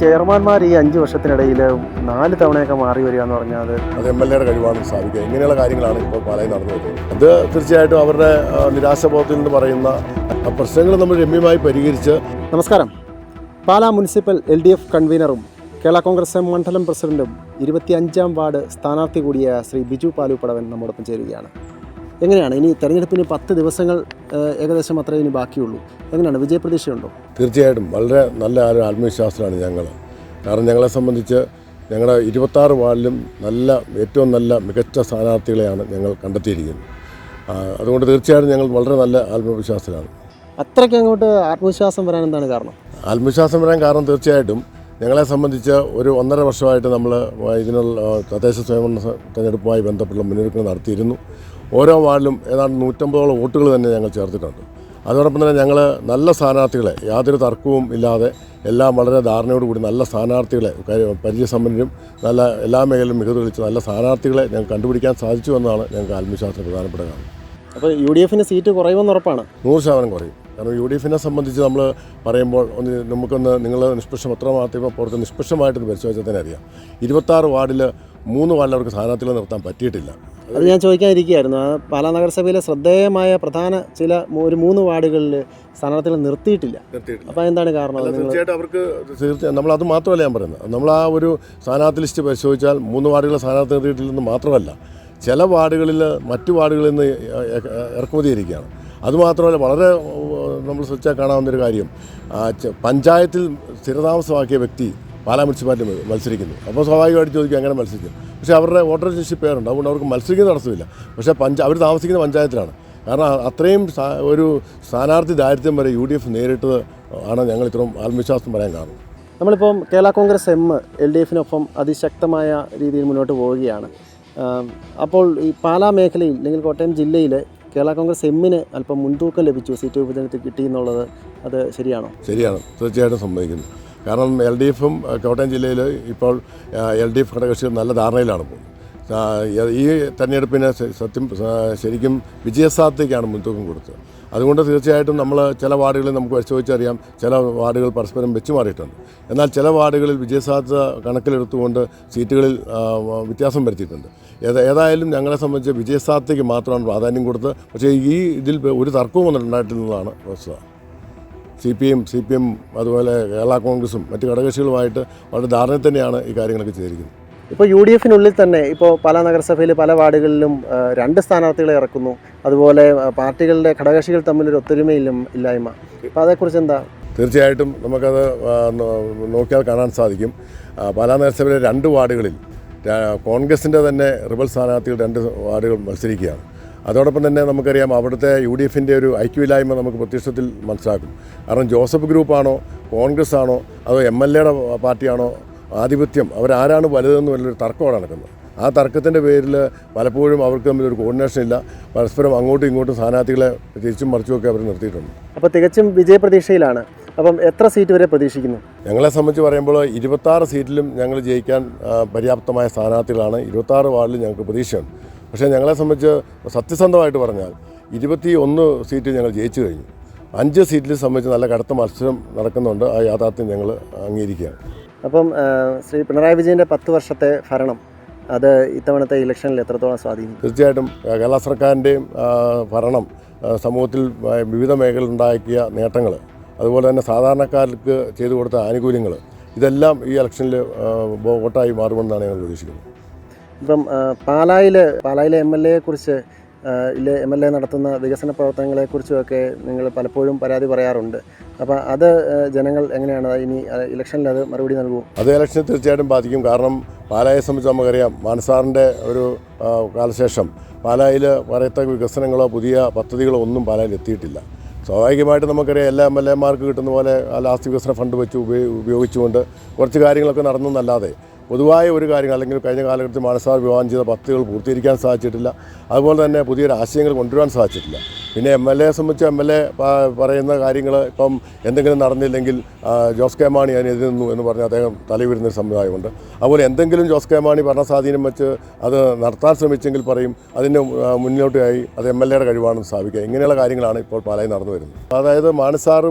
ചെയർമാൻമാർ ഈ അഞ്ച് വർഷത്തിനിടയിൽ നാല് തവണയൊക്കെ മാറി വരിക എന്ന് പറഞ്ഞാൽ അത് അത് എം എൽ എയുടെ കഴിവാണ് സ്ഥാപിക്കുക. ഇങ്ങനെയുള്ള കാര്യങ്ങളാണ് ഇപ്പോൾ പാലായി നടന്നു വരുന്നത്. അത് തീർച്ചയായിട്ടും അവരുടെ നിരാശബോധത്തിൽ നിന്ന് പറയുന്ന പ്രശ്നങ്ങൾ നമ്മൾ രമ്യമായി പരിഹരിച്ച് നമസ്കാരം. Pala municipal L D F കൺവീനറും Kerala Congress M മണ്ഡലം പ്രസിഡന്റും ഇരുപത്തിയഞ്ചാം വാർഡ് സ്ഥാനാർത്ഥി കൂടിയായ ശ്രീ ബിജു പാലു പടവൻ നമ്മോടൊപ്പം ചേരുകയാണ്. എങ്ങനെയാണ്? ഇനി തെരഞ്ഞെടുപ്പിന് പത്ത് ദിവസങ്ങൾ ഏകദേശം അത്രേ ഇനി ബാക്കിയുള്ളൂ. എങ്ങനെയാണ്? വിജയപ്രതീക്ഷയുണ്ടോ? തീർച്ചയായിട്ടും. വളരെ നല്ല ഒരു ആത്മവിശ്വാസത്തിലാണ് ഞങ്ങൾ. കാരണം ഞങ്ങളെ സംബന്ധിച്ച് ഞങ്ങളുടെ ഇരുപത്താറ് വാർഡിലും നല്ല ഏറ്റവും നല്ല മികച്ച സ്ഥാനാർത്ഥികളെയാണ് ഞങ്ങൾ കണ്ടെത്തിയിരിക്കുന്നത്. അതുകൊണ്ട് തീർച്ചയായിട്ടും ഞങ്ങൾ വളരെ നല്ല ആത്മവിശ്വാസത്തിലാണ്. അത്രയ്ക്ക് അങ്ങോട്ട് ആത്മവിശ്വാസം വരാൻ എന്താണ് കാരണം? ആത്മവിശ്വാസം വരാൻ കാരണം തീർച്ചയായിട്ടും ഞങ്ങളെ സംബന്ധിച്ച് ഒരു ഒന്നര വർഷമായിട്ട് നമ്മൾ ഇതിനുള്ള തദ്ദേശ സ്വയംഭരണ തെരഞ്ഞെടുപ്പുമായി ബന്ധപ്പെട്ടുള്ള മുന്നൊരുക്കങ്ങൾ നടത്തിയിരുന്നു. ഓരോ വാർഡിലും ഏതാണ്ട് നൂറ്റമ്പതോളം വോട്ടുകൾ തന്നെ ഞങ്ങൾ ചേർത്തിട്ടുണ്ട്. അതോടൊപ്പം തന്നെ ഞങ്ങൾ നല്ല സ്ഥാനാർത്ഥികളെ യാതൊരു തർക്കവും ഇല്ലാതെ എല്ലാം വളരെ ധാരണയോടുകൂടി നല്ല സ്ഥാനാർത്ഥികളെ പരിചയസമ്പന്നരും നല്ല എല്ലാ മേഖലയിലും മികവ് തെളിച്ച് നല്ല സ്ഥാനാർത്ഥികളെ ഞങ്ങൾ കണ്ടുപിടിക്കാൻ സാധിച്ചു എന്നാണ് ഞങ്ങൾക്ക് ആത്മവിശ്വാസത്തിന് പ്രധാനപ്പെട്ട കാരണം അപ്പോൾ യു ഡി എഫിന് സീറ്റ് കുറയുമെന്ന് ഉറപ്പാണ്. നൂറ് ശതമാനം കുറയും. കാരണം യു ഡി എഫിനെ സംബന്ധിച്ച് നമ്മൾ പറയുമ്പോൾ ഒന്ന് നമുക്കൊന്ന് നിങ്ങൾ നിഷ്പക്ഷം പത്രമാധ്യമ പുറത്ത് നിഷ്പക്ഷമായിട്ട് പരിശോധിച്ചാൽ തന്നെ അറിയാം. ഇരുപത്താറ് വാർഡിൽ മൂന്ന് വാർഡിൽ അവർക്ക് സ്ഥാനാർത്ഥികളെ നിർത്താൻ പറ്റിയിട്ടില്ല. അത് ഞാൻ ചോദിക്കാതിരിക്കുകയായിരുന്നു ആ പാലാ നഗരസഭയിലെ ശ്രദ്ധേയമായ പ്രധാന ചില ഒരു മൂന്ന് വാർഡുകളിൽ സ്ഥാനാർത്ഥികളെ നിർത്തിയിട്ടില്ല. അപ്പോൾ എന്താണ് കാരണം തീർച്ചയായിട്ടും അവർക്ക് തീർച്ചയായും നമ്മൾ അത് മാത്രമല്ല ഞാൻ പറയുന്നത്. നമ്മൾ ആ ഒരു സ്ഥാനാർത്ഥി ലിസ്റ്റ് പരിശോധിച്ചാൽ മൂന്ന് വാർഡുകളെ സ്ഥാനാർത്ഥി നിർത്തിയിട്ടില്ലെന്ന് മാത്രമല്ല ചില വാർഡുകളിൽ മറ്റു വാർഡുകളിൽ നിന്ന് ഇറക്കുമതി ചെയ്തിരിക്കുകയാണ് അതുമാത്രമല്ല വളരെ നമ്മൾ ശ്രദ്ധിച്ചാൽ കാണാവുന്നൊരു കാര്യം പഞ്ചായത്തിൽ സ്ഥിരതാമസമാക്കിയ വ്യക്തി പാലാ മുനിസിപ്പാലിറ്റി മത്സരിക്കുന്നു. അപ്പോൾ സ്വാഭാവികമായിട്ട് ചോദിക്കും അങ്ങനെ മത്സരിക്കും? പക്ഷേ അവരുടെ വോട്ടർ രജിസ്റ്റർ പേരുണ്ട്. അതുകൊണ്ട് അവർക്ക് മത്സരിക്കുന്ന തടസ്സമില്ല. പക്ഷേ പഞ്ച അവർ താമസിക്കുന്ന പഞ്ചായത്തിലാണ്. കാരണം അത്രയും ഒരു സ്ഥാനാർത്ഥി ദാരിദ്ര്യം വരെ യു ഡി എഫ് നേരിട്ടത് ആണ് ഞങ്ങൾ ഇത്രയും ആത്മവിശ്വാസം പറയാൻ കാരണം. നമ്മളിപ്പം Kerala Congress M L D എഫിനൊപ്പം അതിശക്തമായ രീതിയിൽ മുന്നോട്ട് പോവുകയാണ്. അപ്പോൾ ഈ പാലാ മേഖലയിൽ അല്ലെങ്കിൽ കോട്ടയം ജില്ലയിൽ കേരള കോൺഗ്രസ് എമ്മിന് അല്പം മുൻതൂക്കം ലഭിച്ചു സീറ്റ് വിഭജനത്തിൽ കിട്ടി എന്നുള്ളത് അത് ശരിയാണോ? ശരിയാണ്. തീർച്ചയായിട്ടും സമ്മതിക്കുന്നു. കാരണം എൽ ഡി എഫും കോട്ടയം ജില്ലയിൽ ഇപ്പോൾ എൽ ഡി എഫ് ഘടകകക്ഷികൾ നല്ല ധാരണയിലാണ് പോകുന്നത്. ഈ തെരഞ്ഞെടുപ്പിന് സത്യം ശരിക്കും വിജയസാധ്യതയ്ക്കാണ് മുൻതൂക്കം കൊടുത്തത്. അതുകൊണ്ട് തീർച്ചയായിട്ടും നമ്മൾ ചില വാർഡുകളിൽ നമുക്ക് പരിശോധിച്ചറിയാം ചില വാർഡുകൾ പരസ്പരം വെച്ചുമാറിയിട്ടുണ്ട് എന്നാൽ ചില വാർഡുകളിൽ വിജയസാധ്യത കണക്കിലെടുത്തുകൊണ്ട് സീറ്റുകളിൽ വ്യത്യാസം വരുത്തിയിട്ടുണ്ട്. ഏത ഏതായാലും ഞങ്ങളെ സംബന്ധിച്ച് വിജയസാധ്യതയ്ക്ക് മാത്രമാണ് പ്രാധാന്യം കൊടുത്തത്. പക്ഷേ ഈ ഇതിൽ ഒരു തർക്കവും ഉണ്ടായിട്ടില്ലെന്നതാണ് വസ്തുത. C P M C P M അതുപോലെ കേരള കോൺഗ്രസും മറ്റ് ഘടകകക്ഷികളുമായിട്ട് വളരെ ധാരണ തന്നെയാണ് ഈ കാര്യങ്ങളൊക്കെ ചെയ്തിരിക്കുന്നത്. ഇപ്പോൾ യു ഡി എഫിനുള്ളിൽ തന്നെ ഇപ്പോൾ പല നഗരസഭയിൽ പല വാർഡുകളിലും രണ്ട് സ്ഥാനാർത്ഥികളെ ഇറക്കുന്നു. അതുപോലെ പാർട്ടികളുടെ ഘടകകക്ഷികൾ തമ്മിലൊരു ഒത്തൊരുമയിലും ഇല്ലായ്മ. അപ്പോൾ അതേക്കുറിച്ച് എന്താ? തീർച്ചയായിട്ടും നമുക്കത് നോക്കിയാൽ കാണാൻ സാധിക്കും. പല നഗരസഭയിലെ രണ്ട് വാർഡുകളിൽ കോൺഗ്രസിന്റെ തന്നെ റിബൽ സ്ഥാനാർത്ഥികൾ രണ്ട് വാർഡുകൾ മത്സരിക്കുകയാണ്. അതോടൊപ്പം തന്നെ നമുക്കറിയാം അവിടുത്തെ യു ഡി എഫിന്റെ ഒരു ഐക്യമില്ലായ്മ നമുക്ക് പ്രത്യക്ഷത്തിൽ മനസ്സിലാക്കും. കാരണം ജോസഫ് ഗ്രൂപ്പാണോ കോൺഗ്രസ് ആണോ അതോ എം എൽ എയുടെ പാർട്ടിയാണോ ആധിപത്യം? അവരാരാണ് വലുതെന്ന് വലിയൊരു തർക്കമാണ് നടക്കുന്നത്. ആ തർക്കത്തിന്റെ പേരിൽ പലപ്പോഴും അവർക്ക് തമ്മിൽ ഒരു കോർഡിനേഷൻ ഇല്ല. പരസ്പരം അങ്ങോട്ടും ഇങ്ങോട്ടും സ്ഥാനാർത്ഥികളെ തിരിച്ചും മറിച്ചുമൊക്കെ അവർ നിർത്തിയിട്ടുണ്ട്. അപ്പോൾ തികച്ചും വിജയപ്രതീക്ഷയിലാണ്. അപ്പം എത്ര സീറ്റ് വരെ പ്രതീക്ഷിക്കുന്നു? ഞങ്ങളെ സംബന്ധിച്ച് പറയുമ്പോൾ ഇരുപത്താറ് സീറ്റിലും ഞങ്ങൾ ജയിക്കാൻ പര്യാപ്തമായ സ്ഥാനാർത്ഥികളാണ്. ഇരുപത്താറ് വാർഡിലും ഞങ്ങൾക്ക് പ്രതീക്ഷയുണ്ട്. പക്ഷേ ഞങ്ങളെ സംബന്ധിച്ച് സത്യസന്ധമായിട്ട് പറഞ്ഞാൽ ഇരുപത്തി ഒന്ന് സീറ്റ് ഞങ്ങൾ ജയിച്ചു കഴിഞ്ഞു. അഞ്ച് സീറ്റിൽ സംബന്ധിച്ച് നല്ല കടുത്ത മത്സരം നടക്കുന്നുണ്ട്. ആ യാഥാർത്ഥ്യം ഞങ്ങൾ അംഗീകരിക്കുകയാണ്. അപ്പം ശ്രീ പിണറായി വിജയന്റെ പത്ത് വർഷത്തെ ഭരണം അത് ഇത്തവണത്തെ ഇലക്ഷനിൽ എത്രത്തോളം സ്വാധീനിക്കും? തീർച്ചയായിട്ടും കേരള സർക്കാരിന്റെയും ഭരണം സമൂഹത്തിൽ വിവിധ മേഖലയിൽ ഉണ്ടാക്കിയ നേട്ടങ്ങൾ അതുപോലെ തന്നെ സാധാരണക്കാർക്ക് ചെയ്തു കൊടുത്ത ആനുകൂല്യങ്ങൾ ഇതെല്ലാം ഈ ഇലക്ഷനിൽ വോട്ടായി മാറുമെന്നാണ് ഞങ്ങൾ പ്രതീക്ഷിക്കുന്നത്. ഇപ്പം പാലായിൽ പാലായിലെ എം എൽ എയെ കുറിച്ച് ഇല്ല എം എൽ എ നടത്തുന്ന വികസന പ്രവർത്തനങ്ങളെക്കുറിച്ചുമൊക്കെ നിങ്ങൾ പലപ്പോഴും പരാതി പറയാറുണ്ട്. അപ്പോൾ അത് ജനങ്ങൾ എങ്ങനെയാണ് ഇനി ഇലക്ഷനിൽ അത് മറുപടി നൽകുമോ അത് ഇലക്ഷനെ തീർച്ചയായിട്ടും ബാധിക്കും. കാരണം പാലായെ സംബന്ധിച്ച് നമുക്കറിയാം മാനസാറിന്റെ ഒരു കാലശേഷം പാലായിൽ പറയത്തക്ക വികസനങ്ങളോ പുതിയ പദ്ധതികളോ ഒന്നും പാലായിൽ എത്തിയിട്ടില്ല. സ്വാഭാവികമായിട്ട് നമുക്കറിയാം എല്ലാ എം എൽ എമാർക്ക് കിട്ടുന്ന പോലെ ലാസ്റ്റ് വികസന ഫണ്ട് വെച്ച് ഉപയോഗിച്ചുകൊണ്ട് കുറച്ച് കാര്യങ്ങളൊക്കെ നടന്നു എന്നല്ലാതെ പൊതുവായ ഒരു കാര്യം അല്ലെങ്കിൽ കഴിഞ്ഞ കാലഘട്ടത്തിൽ മാനസാർ വിവാഹം ചെയ്ത പദ്ധതികൾ പൂർത്തീകരിക്കാൻ സാധിച്ചിട്ടില്ല. അതുപോലെ തന്നെ പുതിയൊരു ആശയങ്ങൾ കൊണ്ടുവരാൻ സാധിച്ചിട്ടില്ല. പിന്നെ എം എൽ എയെ സംബന്ധിച്ച് എം എൽ എ പറയുന്ന കാര്യങ്ങൾ ഇപ്പം എന്തെങ്കിലും നടന്നില്ലെങ്കിൽ ജോസ് കെ മാണി അതിനെതിരുന്നു എന്ന് പറഞ്ഞ് അദ്ദേഹം തലവിരുന്ന സമുദായമുണ്ട്. അതുപോലെ എന്തെങ്കിലും ജോസ് കെ മാണി ഭരണ സ്വാധീനം വെച്ച് അത് നടത്താൻ ശ്രമിച്ചെങ്കിൽ പറയും അതിന് മുന്നോട്ടായി അത് എം എൽ എയുടെ കഴിവാണെന്ന് സ്ഥാപിക്കുക. ഇങ്ങനെയുള്ള കാര്യങ്ങളാണ് ഇപ്പോൾ പാലായി നടന്നു വരുന്നത്. അതായത് മാനസാർ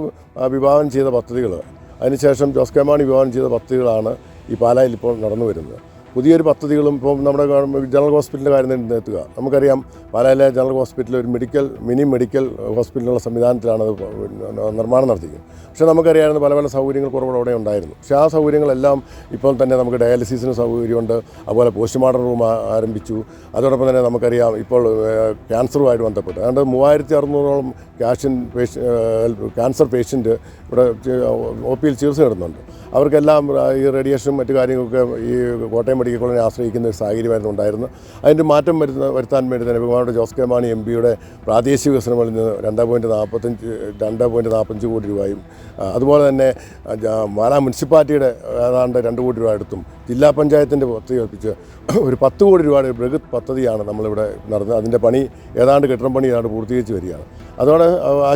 വിവാഹം ചെയ്ത പദ്ധതികൾ അതിനുശേഷം ജോസ് കെ മാണി വിവാഹം ചെയ്ത പദ്ധതികളാണ് ഈ പാലായിൽ ഇപ്പോൾ നടന്നു വരുന്നത്. പുതിയൊരു പദ്ധതികളും ഇപ്പോൾ നമ്മുടെ ജനറൽ ഹോസ്പിറ്റലിന്റെ കാര്യം തന്നെ എത്തുക നമുക്കറിയാം പാലായിലെ ജനറൽ ഹോസ്പിറ്റലിൽ ഒരു മെഡിക്കൽ മിനി മെഡിക്കൽ ഹോസ്പിറ്റലുള്ള സംവിധാനത്തിലാണ് അത് നിർമ്മാണം നടത്തിയിരിക്കുന്നത് പക്ഷേ നമുക്കറിയാമായിരുന്നു പല പല സൗകര്യങ്ങൾ കുറവുകൾ അവിടെ ഉണ്ടായിരുന്നു പക്ഷേ ആ സൗകര്യങ്ങളെല്ലാം ഇപ്പോൾ തന്നെ നമുക്ക് ഡയാലിസിസിന് സൗകര്യമുണ്ട് അതുപോലെ പോസ്റ്റ്മോർട്ടം റൂം ആരംഭിച്ചു അതോടൊപ്പം തന്നെ നമുക്കറിയാം ഇപ്പോൾ ക്യാൻസറുമായിട്ട് ബന്ധപ്പെട്ട് അതുകൊണ്ട് മൂവായിരത്തി അറുന്നൂറോളം ക്യാഷൻ പേഷ്യ ക്യാൻസർ പേഷ്യന്റ് ഇവിടെ ഒ പിയിൽ ചികിത്സ നേടുന്നുണ്ട് അവർക്കെല്ലാം ഈ റേഡിയേഷനും മറ്റു കാര്യങ്ങളൊക്കെ ഈ കോട്ടയം മെഡിക്കൽ കോളേജിനെ ആശ്രയിക്കുന്ന ഒരു സാഹചര്യമായിരുന്നു ഉണ്ടായിരുന്നത്. അതിന്റെ മാറ്റം വരുന്ന വരുത്താൻ വേണ്ടി തന്നെ ബഹുമാനോട് ജോസ് കെ മാണി എം പിയുടെ പ്രാദേശിക വികസനങ്ങളിൽ നിന്ന് രണ്ട് പോയിന്റ് നാൽപ്പത്തഞ്ച് രണ്ട് പോയിന്റ് നാൽപ്പത്തഞ്ച് കോടി രൂപയും അതുപോലെ തന്നെ മാലാ മുനിസിപ്പാലിറ്റിയുടെ ഏതാണ്ട് രണ്ട് കോടി രൂപ എടുത്തും ജില്ലാ പഞ്ചായത്തിന്റെ പദ്ധതി കൽപ്പിച്ച് ഒരു പത്ത് കോടി രൂപയുടെ ബൃഹത് പദ്ധതിയാണ് നമ്മളിവിടെ നടന്നത് അതിന്റെ പണി ഏതാണ്ട് കെട്ടിടം പണി ഏതാണ്ട് പൂർത്തീകരിച്ച് വരികയാണ്. അതോടെ ആ,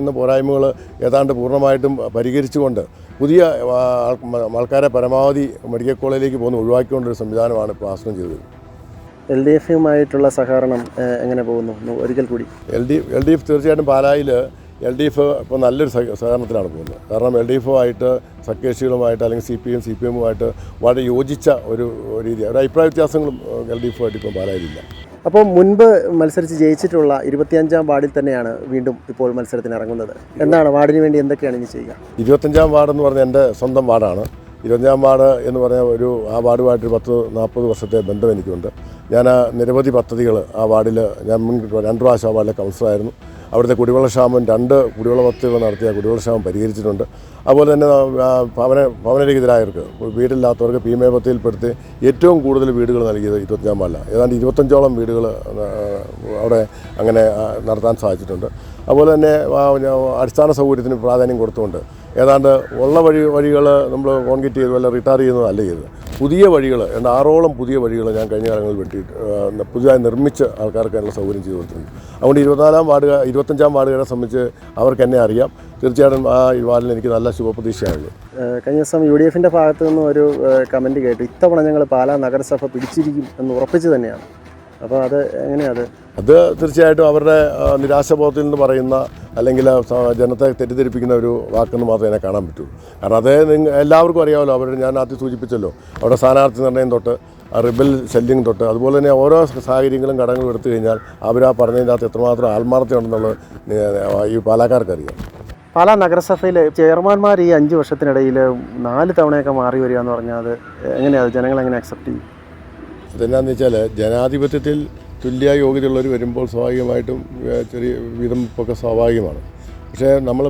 ഇന്ന് പോരായ്മകൾ ഏതാണ്ട് പൂർണമായിട്ടും പരിഹരിച്ചുകൊണ്ട് പുതിയ ആൾക്കാരെ പരമാവധി മെഡിക്കൽ കോളേജിലേക്ക് പോകുന്ന ഒഴിവാക്കിക്കൊണ്ടൊരു സംവിധാനമാണ് ഇപ്പോൾ ആസനം ചെയ്തത്. എൽ ഡി എഫുമായിട്ടുള്ള സഹകരണം എങ്ങനെ പോകുന്നു? ഒരിക്കൽ കൂടി. L D L D F തീർച്ചയായിട്ടും പാലായിൽ എൽ ഡി എഫ് ഇപ്പോൾ നല്ലൊരു സഹകരണത്തിലാണ് പോകുന്നത്. കാരണം എൽ ഡി എഫുമായിട്ട് സഖ്യകക്ഷികളുമായിട്ട് അല്ലെങ്കിൽ C P M C P എമ്മുമായിട്ട് വളരെ യോജിച്ച ഒരു രീതി. ഒരു അഭിപ്രായ വ്യത്യാസങ്ങളും എൽ ഡി എഫുമായിട്ട് ഇപ്പോൾ പാലായിലില്ല. അപ്പോൾ മുൻപ് മത്സരിച്ച് ജയിച്ചിട്ടുള്ള ഇരുപത്തിയഞ്ചാം വാർഡിൽ തന്നെയാണ് വീണ്ടും ഇപ്പോൾ മത്സരത്തിന് ഇറങ്ങുന്നത്. എന്താണ് വാർഡിന് വേണ്ടി എന്തൊക്കെയാണ് ഇനി ചെയ്യുക? ഇരുപത്തഞ്ചാം വാർഡ് എന്ന് പറഞ്ഞാൽ എന്റെ സ്വന്തം വാർഡാണ്. ഇരുപത്തഞ്ചാം വാർഡ് എന്ന് പറഞ്ഞാൽ ഒരു ആ വാർഡുമായിട്ട് പത്ത് നാൽപ്പത് വർഷത്തെ ബന്ധം എനിക്കുണ്ട്. ഞാൻ നിരവധി പദ്ധതികൾ ആ വാർഡിൽ ഞാൻ മുൻ രണ്ട് പ്രാവശ്യം ആ വാർഡിലെ കൗൺസിലറായിരുന്നു. അവിടുത്തെ കുടിവെള്ള ക്ഷാമം രണ്ട് കുടിവെള്ള പദ്ധതികൾ നടത്തിയ കുടിവെള്ള ക്ഷാമം പരിഹരിച്ചിട്ടുണ്ട്. അതുപോലെ തന്നെ ഭവന ഭവനരഹിതരായവർക്ക് വീടില്ലാത്തവർക്ക് ഭീമേ എം എ പദ്ധതിയിൽപ്പെടുത്തി ഏറ്റവും കൂടുതൽ വീടുകൾ നൽകിയത് ഇരുപത്തഞ്ചാം വാർഡിലാണ്. ഏതാണ്ട് ഇരുപത്തഞ്ചോളം വീടുകൾ അവിടെ അങ്ങനെ നടത്താൻ സാധിച്ചിട്ടുണ്ട്. അതുപോലെ തന്നെ അടിസ്ഥാന സൗകര്യത്തിന് പ്രാധാന്യം കൊടുത്തുകൊണ്ട് ഏതാണ്ട് ഉള്ള വഴി വഴികൾ നമ്മൾ കോൺക്രീറ്റ് ചെയ്ത് വല്ല റിട്ടയർ ചെയ്യുന്നതല്ല ചെയ്തത്. പുതിയ വഴികൾ എന്റെ ആറോളം പുതിയ വഴികൾ ഞാൻ കഴിഞ്ഞ കാലങ്ങളിൽ വെട്ടി പുതിയതായി നിർമ്മിച്ച് ആൾക്കാർക്ക് അതിനുള്ള സൗകര്യം ചെയ്തു കൊടുത്തിട്ടുണ്ട്. അതുകൊണ്ട് ഇരുപത്തിനാലാം വാർഡ് ഇരുപത്തഞ്ചാം വാർഡുകാരെ സംബന്ധിച്ച് അവർക്ക് എന്നെ അറിയാം. തീർച്ചയായിട്ടും ആ വാർഡിൽ എനിക്ക് നല്ല ശുഭപ്രതീക്ഷയാണ് കഴിഞ്ഞ ദിവസം യു ഡി എഫിന്റെ ഭാഗത്തു നിന്നും ഒരു കമന്റ് കേട്ടു. ഇത്തവണ ഞങ്ങൾ പാലാ നഗരസഭ പിടിച്ചിരിക്കും എന്ന് ഉറപ്പിച്ച് തന്നെയാണ്. അപ്പോൾ അത് എങ്ങനെയാണ് അത്? തീർച്ചയായിട്ടും അവരുടെ നിരാശബോധത്തിൽ നിന്ന് പറയുന്ന അല്ലെങ്കിൽ ജനത്തെ തെറ്റിദ്ധരിപ്പിക്കുന്ന ഒരു വാക്കെന്ന് മാത്രമേ എന്നെ കാണാൻ പറ്റൂ. കാരണം അതേ നിങ്ങൾ എല്ലാവർക്കും അറിയാമല്ലോ അവർ ഞാൻ ആദ്യം സൂചിപ്പിച്ചല്ലോ അവിടെ സ്ഥാനാർത്ഥി നിർണയം തൊട്ട് റിബൽ ശല്യം തൊട്ട് അതുപോലെ തന്നെ ഓരോ സാഹചര്യങ്ങളും ഘടകങ്ങളും എടുത്തു കഴിഞ്ഞാൽ അവർ ആ പറഞ്ഞതിന്റെ അകത്ത് എത്രമാത്രം ആത്മാർത്ഥമുണ്ടെന്നുള്ളത് ഈ പാലക്കാർക്കറിയാം പാലാ നഗരസഭയിലെ ചെയർമാൻമാർ ഈ അഞ്ച് വർഷത്തിനിടയിൽ നാല് തവണയൊക്കെ മാറി വരിക എന്ന് പറഞ്ഞാൽ അത് എങ്ങനെയാണ് ജനങ്ങൾ എങ്ങനെ അക്സെപ്റ്റ് ചെയ്യും? അതെന്നാന്ന് വെച്ചാൽ ജനാധിപത്യത്തിൽ തുല്യ യോഗ്യതയുള്ളവർ വരുമ്പോൾ സ്വാഭാവികമായിട്ടും ചെറിയ വിധം ഒക്കെ സ്വാഭാവികമാണ്. പക്ഷേ നമ്മൾ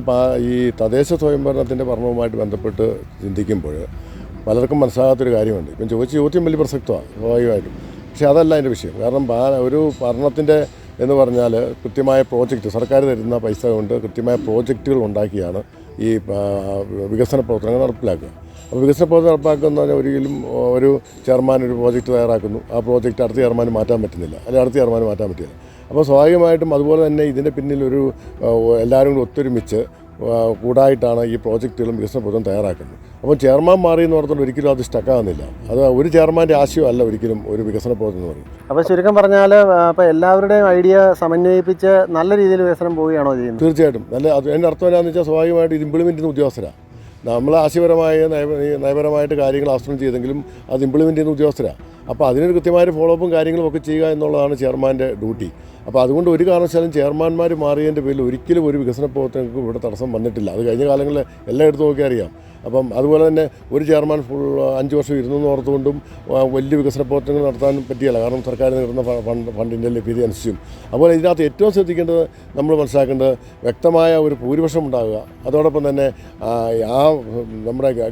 ഈ തദ്ദേശ സ്വയംഭരണത്തിന്റെ ഭരണവുമായിട്ട് ബന്ധപ്പെട്ട് ചിന്തിക്കുമ്പോൾ പലർക്കും മനസ്സിലാകാത്തൊരു കാര്യമുണ്ട്. ഇപ്പം ചോദിച്ച ചോദ്യം വലിയ പ്രസക്തമാണ് സ്വാഭാവികമായിട്ടും. പക്ഷേ അതല്ല അതിന്റെ വിഷയം. കാരണം ഒരു ഭരണത്തിന്റെ എന്ന് പറഞ്ഞാൽ കൃത്യമായ പ്രോജക്റ്റ് സർക്കാർ തരുന്ന പൈസ കൊണ്ട് കൃത്യമായ പ്രോജക്റ്റുകൾ ഉണ്ടാക്കിയാണ് ഈ വികസന പ്രവർത്തനങ്ങൾ നടപ്പിലാക്കുക. വികസന പ്രവർത്തനം നടപ്പാക്കുന്ന പറഞ്ഞാൽ ഒരിക്കലും ഒരു ചെയർമാൻ ഒരു പ്രോജക്റ്റ് തയ്യാറാക്കുന്നു. ആ പ്രോജക്റ്റ് അടുത്ത ചെയർമാൻ മാറ്റാൻ പറ്റുന്നില്ല. അല്ലെങ്കിൽ അടുത്ത ചെയർമാൻ മാറ്റാൻ പറ്റില്ല. അപ്പോൾ സ്വാഭാവികമായിട്ടും അതുപോലെ തന്നെ ഇതിന്റെ പിന്നിൽ ഒരു എല്ലാവരും കൂടി ഒത്തൊരുമിച്ച് കൂടായിട്ടാണ് ഈ പ്രോജക്റ്റുകളും വികസന പ്രവർത്തനം തയ്യാറാക്കുന്നത്. അപ്പോൾ ചെയർമാൻ മാറി എന്ന് പറഞ്ഞാൽ ഒരിക്കലും അത് സ്റ്റക്കാകുന്നില്ല അത് ഒരു ചെയർമാന്റെ ആശയമല്ല ഒരിക്കലും ഒരു വികസന പ്രവർത്തനം എന്ന് പറയും അപ്പോൾ ചുരുക്കം പറഞ്ഞാൽ അപ്പോൾ എല്ലാവരുടെയും ഐഡിയ സമന്വയിപ്പിച്ച് നല്ല രീതിയിൽ വികസനം പോവുകയാണോ ചെയ്യുന്നത്? തീർച്ചയായിട്ടും. നല്ല അത് എന്റെ അർത്ഥം എന്താണെന്ന് വെച്ചാൽ സ്വാഭാവികമായിട്ട് ഇത് ഇംപ്ലിമെന്റ് ചെയ്യുന്ന ഉദ്യോഗസ്ഥരാണ് നമ്മൾ ആശയപരമായ നയ- നയപരമായിട്ട് കാര്യങ്ങൾ ആസൂത്രണം ചെയ്തെങ്കിലും അത് ഇംപ്ലിമെന്റ് ചെയ്യുന്ന ഉദ്യോഗസ്ഥരാണ് അപ്പോൾ അതിനൊരു കൃത്യമായ ഫോളോ അപ്പും കാര്യങ്ങളും ഒക്കെ ചെയ്യുക എന്നുള്ളതാണ് ചെയർമാന്റെ ഡ്യൂട്ടി അപ്പോൾ അതുകൊണ്ട് ഒരു കാരണവശാലും ചെയർമാൻമാർ മാറിയതിന്റെ പേരിൽ ഒരിക്കലും ഒരു വികസന പ്രവർത്തനങ്ങൾക്കും ഇവിടെ തടസ്സം വന്നിട്ടില്ല. അത് കഴിഞ്ഞ കാലങ്ങളിൽ എല്ലായിടത്തും നോക്കി അറിയാം. അപ്പം അതുപോലെ തന്നെ ഒരു ചെയർമാൻ ഫുൾ അഞ്ച് വർഷം ഇരുന്നെന്ന് ഓർത്തുകൊണ്ടും വലിയ വികസന പ്രവർത്തനങ്ങൾ നടത്താൻ പറ്റിയല്ല. കാരണം സർക്കാർ കിട്ടുന്ന ഫ- ഫണ്ട് ഫണ്ടിന്റെ ലഭ്യത അനുസരിച്ചും. അതുപോലെ ഇതിനകത്ത് ഏറ്റവും ശ്രദ്ധിക്കേണ്ടത് നമ്മൾ മനസ്സിലാക്കേണ്ടത് വ്യക്തമായ ഒരു ഭൂരിപക്ഷം ഉണ്ടാകുക. അതോടൊപ്പം തന്നെ ആ, നമ്മുടെ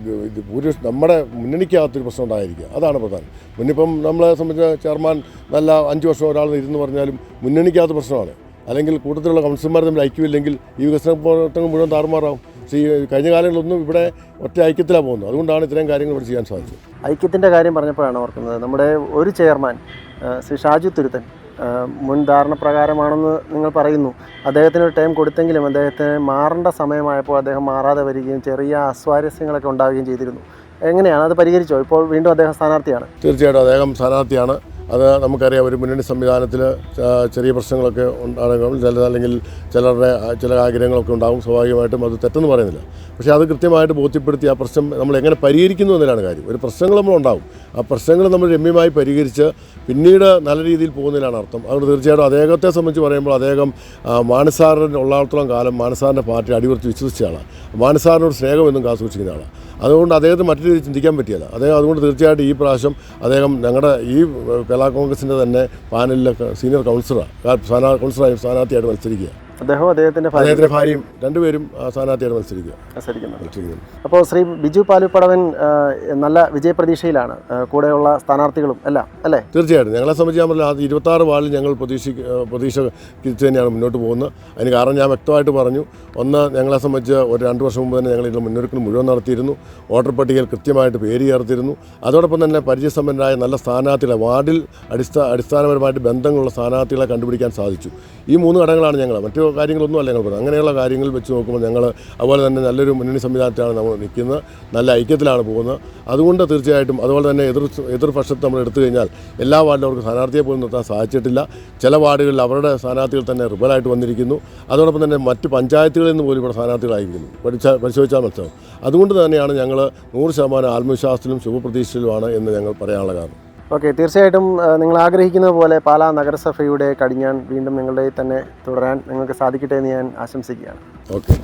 ഭൂരിപക്ഷം നമ്മുടെ മുന്നണിക്കകത്തൊരു പ്രശ്നം ഉണ്ടായിരിക്കുക. അതാണ് പ്രധാനം. മുന്നിപ്പം നമ്മളെ സംബന്ധിച്ച ചെയർമാൻ നല്ല അഞ്ച് വർഷം ഒരാൾ ഇരുന്ന് പറഞ്ഞാലും മുന്നണിക്കകത്ത് പ്രശ്നമാണ്. അല്ലെങ്കിൽ കൂട്ടത്തിലുള്ള കൗൺസിലർമാർ തമ്മിൽ ഐക്യമില്ലെങ്കിൽ ഈ വികസന പ്രവർത്തനങ്ങൾ മുഴുവൻ താറുമാറാവും. കഴിഞ്ഞ കാലങ്ങളിലൊന്നും ഇവിടെ ഒറ്റ ഐക്യത്തിലാണ് പോകുന്നത്. അതുകൊണ്ടാണ് ഇത്രയും കാര്യങ്ങൾ ഇവിടെ ചെയ്യാൻ സാധിച്ചത്. ഐക്യത്തിന്റെ കാര്യം പറഞ്ഞപ്പോഴാണ് ഓർക്കുന്നത്. നമ്മുടെ ഒരു ചെയർമാൻ ശ്രീ ഷാജു തുരുത്തൻ മുൻ ധാരണ പ്രകാരമാണെന്ന് നിങ്ങൾ പറയുന്നു. അദ്ദേഹത്തിന് ഒരു ടൈം കൊടുത്തെങ്കിലും അദ്ദേഹത്തിന് മാറേണ്ട സമയമായപ്പോൾ അദ്ദേഹം മാറാതെ വരികയും ചെറിയ അസ്വാരസ്യങ്ങളൊക്കെ ഉണ്ടാവുകയും ചെയ്തിരുന്നു. എങ്ങനെയാണ്? അത് പരിഹരിച്ചോ? ഇപ്പോൾ വീണ്ടും അദ്ദേഹം സ്ഥാനാർത്ഥിയാണ്. തീർച്ചയായിട്ടും അദ്ദേഹം സ്ഥാനാർത്ഥിയാണ്. അത് നമുക്കറിയാം ഒരു മുന്നണി സംവിധാനത്തിൽ ചെറിയ പ്രശ്നങ്ങളൊക്കെ ഉണ്ടാകും. ചില അല്ലെങ്കിൽ ചിലരുടെ ചില ആഗ്രഹങ്ങളൊക്കെ ഉണ്ടാകും സ്വാഭാവികമായിട്ടും അത് തെറ്റെന്ന് പറയുന്നില്ല. പക്ഷേ അത് കൃത്യമായിട്ട് ബോധ്യപ്പെടുത്തി ആ പ്രശ്നം നമ്മൾ എങ്ങനെ പരിഹരിക്കുന്നു എന്നതിലാണ് കാര്യം. ഒരു പ്രശ്നങ്ങൾ നമ്മളുണ്ടാവും ആ പ്രശ്നങ്ങൾ നമ്മൾ രമ്യമായി പരിഹരിച്ച് പിന്നീട് നല്ല രീതിയിൽ പോകുന്നതിലാണ് അർത്ഥം. അതുകൊണ്ട് തീർച്ചയായിട്ടും അദ്ദേഹത്തെ സംബന്ധിച്ച് പറയുമ്പോൾ അദ്ദേഹം മാനസാറിന്റെ ഉള്ളാളത്തോളം കാലം മാനസാറിന്റെ പാർട്ടി അടിവർത്തി വിശ്വസിച്ച ആളാണ് മാനസാറിനോട് സ്നേഹമെന്നും എന്നും കാത്തുസൂക്ഷിക്കുന്ന ആളാണ് അതുകൊണ്ട് അദ്ദേഹത്തിന് മറ്റു രീതിയിൽ ചിന്തിക്കാൻ പറ്റിയല്ല. അദ്ദേഹം അതുകൊണ്ട് തീർച്ചയായിട്ടും ഈ പ്രാവശ്യം അദ്ദേഹം ഞങ്ങളുടെ ഈ കേരള കോൺഗ്രസിന്റെ തന്നെ പാനലിലെ സീനിയർ കൗൺസിലർ സ്ഥാനാ കൗൺസിലറായി സ്ഥാനാർത്ഥിയായിട്ട് മത്സരിക്കുക. അദ്ദേഹവും അദ്ദേഹത്തിന്റെ ഭാര്യ. അദ്ദേഹത്തിന്റെ ഭാര്യയും രണ്ടുപേരും സ്ഥാനാർത്ഥിയാണ് മത്സരിക്കുക. അപ്പോൾ ശ്രീ ബിജു പാലുപ്പടവൻ നല്ല വിജയപ്രതീക്ഷയിലാണ് കൂടെയുള്ള സ്ഥാനാർത്ഥികളും എല്ലാം അല്ലേ? തീർച്ചയായിട്ടും. ഞങ്ങളെ സംബന്ധിച്ച് ഞാൻ ഇരുപത്തി ആറ് വാർഡിൽ ഞങ്ങൾ പ്രതീക്ഷ തിരിച്ചു തന്നെയാണ് മുന്നോട്ട് പോകുന്നത്. അതിന് കാരണം ഞാൻ വ്യക്തമായിട്ട് പറഞ്ഞു ഒന്ന് ഞങ്ങളെ സംബന്ധിച്ച് ഒരു രണ്ട് വർഷം മുമ്പ് തന്നെ ഞങ്ങൾ ഇതിൽ മുന്നൊരുക്കം മുഴുവൻ നടത്തിയിരുന്നു. വോട്ടർ പട്ടികയിൽ കൃത്യമായിട്ട് പേര് ചേർത്തിരുന്നു. അതോടൊപ്പം തന്നെ പരിചയസമ്പന്നരായ നല്ല സ്ഥാനാർത്ഥികളെ വാർഡിൽ അടിസ്ഥാന അടിസ്ഥാനപരമായിട്ട് ബന്ധങ്ങളുള്ള സ്ഥാനാർത്ഥികളെ കണ്ടുപിടിക്കാൻ സാധിച്ചു. ഈ മൂന്ന് ഘടകങ്ങളാണ് ഞങ്ങൾ മറ്റു കാര്യങ്ങളൊന്നും അല്ല ഞങ്ങൾ പറയുന്നത് അങ്ങനെയുള്ള കാര്യങ്ങൾ വെച്ച് നോക്കുമ്പോൾ ഞങ്ങൾ അതുപോലെ തന്നെ നല്ലൊരു മുന്നണി സംവിധാനത്തിലാണ് നമ്മൾ നിൽക്കുന്നത്. നല്ല ഐക്യത്തിലാണ് പോകുന്നത്. അതുകൊണ്ട് തീർച്ചയായിട്ടും അതുപോലെ തന്നെ എതിർ എതിർപക്ഷത്ത് നമ്മൾ എടുത്തു കഴിഞ്ഞാൽ എല്ലാ വാർഡിലും അവർക്ക് സ്ഥാനാർത്ഥിയെ പോലും നിർത്താൻ സാധിച്ചിട്ടില്ല. ചില വാർഡുകളിൽ അവരുടെ സ്ഥാനാർത്ഥികൾ തന്നെ റിബലായിട്ട് വന്നിരിക്കുന്നു. അതോടൊപ്പം തന്നെ മറ്റ് പഞ്ചായത്തുകളിൽ നിന്ന് പോലും ഇവിടെ സ്ഥാനാർത്ഥികളായിരിക്കുന്നു. പഠിച്ചാൽ പരിശോധിച്ചാൽ മനസ്സിലാവും. അതുകൊണ്ട് തന്നെയാണ് ഞങ്ങൾ നൂറ് ശതമാനം ആത്മവിശ്വാസത്തിലും ശുഭപ്രതീക്ഷയിലുമാണ് എന്ന് ഞങ്ങൾ പറയാനുള്ള കാരണം. ഓക്കെ തീർച്ചയായിട്ടും നിങ്ങൾ ആഗ്രഹിക്കുന്ന പോലെ പാലാ നഗരസഭയുടെ കടിഞ്ഞാൻ വീണ്ടും നിങ്ങളുടെ തന്നെ തുടരാൻ നിങ്ങൾക്ക് സാധിക്കട്ടെ എന്ന് ഞാൻ ആശംസിക്കുകയാണ്. ഓക്കെ.